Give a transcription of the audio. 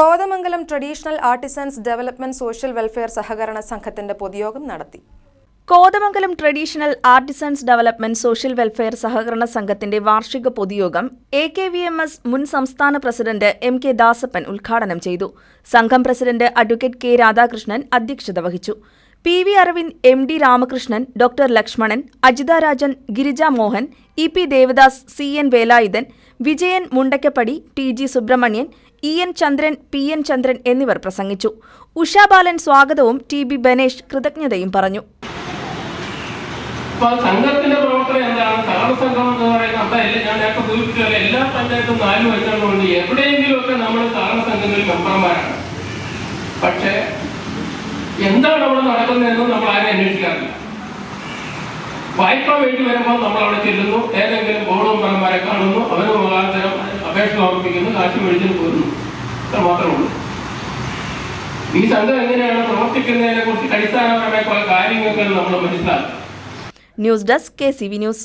Kothamangalam traditional artisans development social welfare സഹകരണ സംഘത്തിന്റെ പൊതുയോഗം നടത്തി. Kothamangalam traditional artisans development social welfare സഹകരണ സംഘത്തിന്റെ വാർഷിക പൊതുയോഗം A K V M S മുൻ സംസ്ഥാന പ്രസിഡന്റ് എം കെ ദാസപ്പൻ ഉദ്ഘാടനം ചെയ്തു. സംഘം പ്രസിഡന്റ് അഡ്വക്കേറ്റ് കെ രാധാകൃഷ്ണൻ അധ്യക്ഷത വഹിച്ചു. P V Aravind M D Ramakrishnan doctor Lakshmanan Ajitha Rajan Girija Mohan E P Devadas C N Velayudhan Vijayan Mundakkappadi T G Subramanian E N Chandran P N Chandran എന്നിവർ പ്രസംഗിച്ചു. ഉഷാബാലൻ സ്വാഗതവും T B Banesh കൃതജ്ഞതയും പറഞ്ഞു. അപ്പൊ സംഘത്തിന്റെ പ്രവർത്തനം എന്താണ്? സഹകരണ സംഘം എന്ന് പറയുന്നത് നമ്മുടെ ഞാൻ നേരത്തെ സൂചിപ്പിച്ചപോലെ എല്ലാ പഞ്ചായത്തും നാലും അഞ്ചെണ്ണം ഉണ്ട് എവിടെയെങ്കിലുമൊക്കെ നമ്മൾ സഹകരണ സംഘങ്ങളിൽ മെമ്പർമാരാണ്. പക്ഷേ എന്താണ് അവിടെ നടക്കുന്നതെന്ന് നമ്മൾ ആരും അന്വേഷിക്കാറില്ല. വായ്പ വേണ്ടി വരുമ്പോൾ നമ്മൾ അവിടെ ചെല്ലുന്നു. ഏതെങ്കിലും മെമ്പർമാരെ കാണുന്നു അവർ മുഖാന്തരം അപേക്ഷ സമർപ്പിക്കുന്നു കാശ് മേടിച്ചിട്ട് പോരുന്നു. ഇത്ര മാത്രമേ ഈ സംഘം എങ്ങനെയാണ് പ്രവർത്തിക്കുന്നതിനെ കുറിച്ച് അടിസ്ഥാനപരമായ കുറെ കാര്യങ്ങളൊക്കെ നമ്മൾ മനസ്സിലാക്കും news desk K C V news.